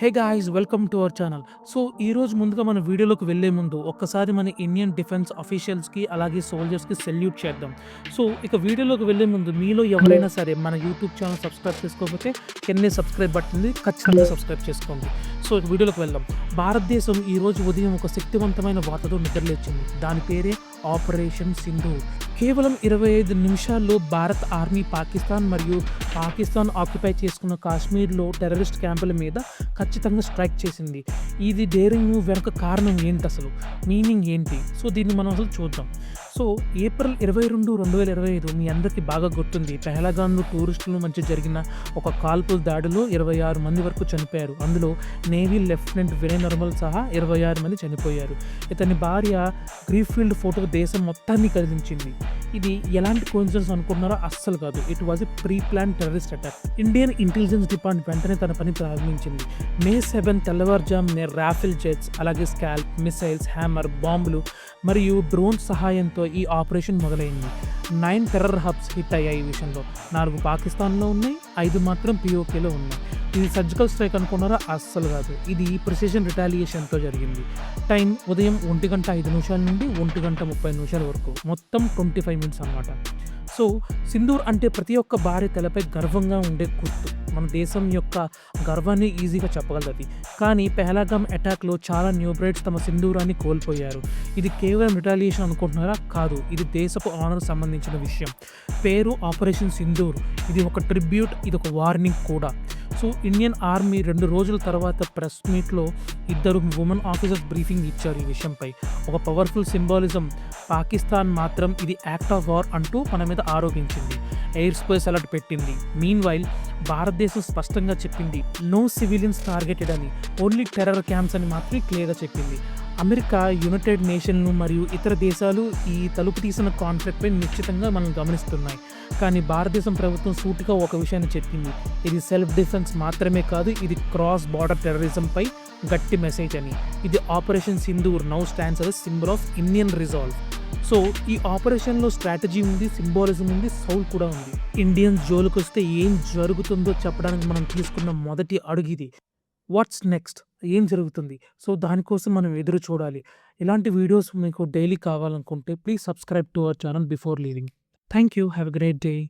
Hey guys welcome to our channel so ఈరోజు ముందుగా మన వీడియోలోకి వెళ్ళే ముందు ఒక్కసారి మన ఇండియన్ డిఫెన్స్ అఫీషియల్స్కి అలాగే సోల్జర్స్కి సెల్యూట్ చేద్దాం. సో ఇక వీడియోలోకి వెళ్ళే ముందు మీలో ఎవరైనా సరే మన యూట్యూబ్ ఛానల్ సబ్స్క్రైబ్ చేసుకోకపోతే కిందే సబ్స్క్రైబ్ బట్టింది ఖచ్చితంగా సబ్స్క్రైబ్ చేసుకోండి. సో వీడియోలోకి వెళ్దాం. భారతదేశం ఈ రోజు ఉదయం ఒక శక్తివంతమైన వార్తతో నిద్రలేచింది. దాని పేరే ఆపరేషన్ సింధు. కేవలం ఇరవై ఐదు నిమిషాల్లో భారత్ ఆర్మీ పాకిస్తాన్ మరియు పాకిస్తాన్ ఆక్యుపై చేసుకున్న కాశ్మీర్లో టెర్రరిస్ట్ క్యాంపుల మీద ఖచ్చితంగా స్ట్రైక్ చేసింది. ఇది డేరింగ్ వెనుక కారణం ఏంటి అసలు? మీనింగ్ ఏంటి? సో దీన్ని మనం అసలు చూద్దాం. సో ఏప్రిల్ ఇరవై రెండు రెండు వేల ఇరవై ఐదు మీ అందరికీ బాగా గుర్తుంది. పెహలగాన్లో టూరిస్టుల మధ్య జరిగిన ఒక కాల్పుల దాడిలో ఇరవై ఆరు మంది వరకు చనిపోయారు. అందులో నేవీ లెఫ్టినెంట్ వినయ్ నర్మల్ సహా ఇరవై ఆరు మంది చనిపోయారు. ఇతని భార్య గ్రీఫీల్డ్ ఫోటో దేశం మొత్తాన్ని కదిలించింది. ఇది ఎలాంటి కోన్సిడెన్స్ అనుకున్నారో అస్సలు కాదు. It was a pre plan terrorist attack Indian intelligence department వెంటనే తన పని ప్రారంభించింది. మే సెవెన్ తెల్లవారుజామునే రాఫెల్ జెట్స్ అలాగే స్కాల్ప్ మిసైల్స్ హ్యామర్ బాంబులు మరియు డ్రోన్ సహాయంతో ఈ ఆపరేషన్ మొదలైంది. నైన్ టెర్రర్ హబ్స్ హిట్ అయ్యాయి ఈ విషయంలో. నాలుగు పాకిస్తాన్లో ఉన్నాయి ఐదు మాత్రం పిఓకేలో ఉన్నాయి. ఇది సర్జికల్ స్ట్రైక్ అనుకున్నారా? అస్సలు కాదు. ఇది ప్రిసిషన్ రిటాలియేషన్తో జరిగింది. టైం ఉదయం ఒంటి గంట ఐదు నిమిషాల నుండి ఒంటి గంట ముప్పై నిమిషాల వరకు. మొత్తం ట్వంటీ ఫైవ్ మినిట్స్ అనమాట సో సింధూర్ అంటే ప్రతి ఒక్క భార్య తలపై గర్వంగా ఉండే గుర్తు. మన దేశం యొక్క గర్వాన్ని ఈజీగా చెప్పగలది. కానీ పెహలాగం అటాక్లో చాలా న్యూ బ్రైడ్స్ తమ సింధూరాన్ని కోల్పోయారు. ఇది కేవలం రిటాలియేషన్ అనుకుంటున్నారా? కాదు ఇది దేశపు ఆనర్ సంబంధించిన విషయం. పేరు ఆపరేషన్ సింధూర్. ఇది ఒక ట్రిబ్యూట్ ఇది ఒక వార్నింగ్ కూడా. సో ఇండియన్ ఆర్మీ రెండు రోజుల తర్వాత ప్రెస్ మీట్లో ఇద్దరు ఉమెన్ ఆఫీసర్స్ బ్రీఫింగ్ ఇచ్చారు ఈ విషయంపై. ఒక పవర్ఫుల్ సింబాలిజం. పాకిస్తాన్ మాత్రం ఇది యాక్ట్ ఆఫ్ వార్ అంటూ మన మీద ఆరోపించింది. ఎయిర్ స్పేస్ అలర్ట్ పెట్టింది. మీన్ వైల్ భారతదేశం స్పష్టంగా చెప్పింది నో సివిలియన్స్ టార్గెటెడ్ అని ఓన్లీ టెర్రర్ క్యాంప్స్ అని మాత్రమే క్లియర్గా చెప్పింది. అమెరికా యునైటెడ్ నేషన్లు మరియు ఇతర దేశాలు ఈ తలుపు తీసిన కాన్ఫ్లిక్ట్పై నిశ్చితంగా మనం గమనిస్తున్నాయి. కానీ భారతదేశం ప్రభుత్వం సూటిగా ఒక విషయాన్ని చెప్పింది ఇది సెల్ఫ్ డిఫెన్స్ మాత్రమే కాదు ఇది క్రాస్ బార్డర్ టెర్రరిజంపై గట్టి మెసేజ్ అని. ఇది operation Sindoor now stands as symbol of Indian resolve. So ఈ ఆపరేషన్లో స్ట్రాటజీ ఉంది సింబాలిజం ఉంది సౌల్ కూడా ఉంది. ఇండియన్స్ జోలుకి వస్తే ఏం జరుగుతుందో చెప్పడానికి మనం తీసుకున్న మొదటి అడుగు ఇది. వాట్స్ నెక్స్ట్ ఏం జరుగుతుంది? సో దానికోసం మనం ఎదురు చూడాలి. ఇలాంటి వీడియోస్ మీకు డైలీ కావాలనుకుంటే please subscribe to our channel before leaving thank you have great day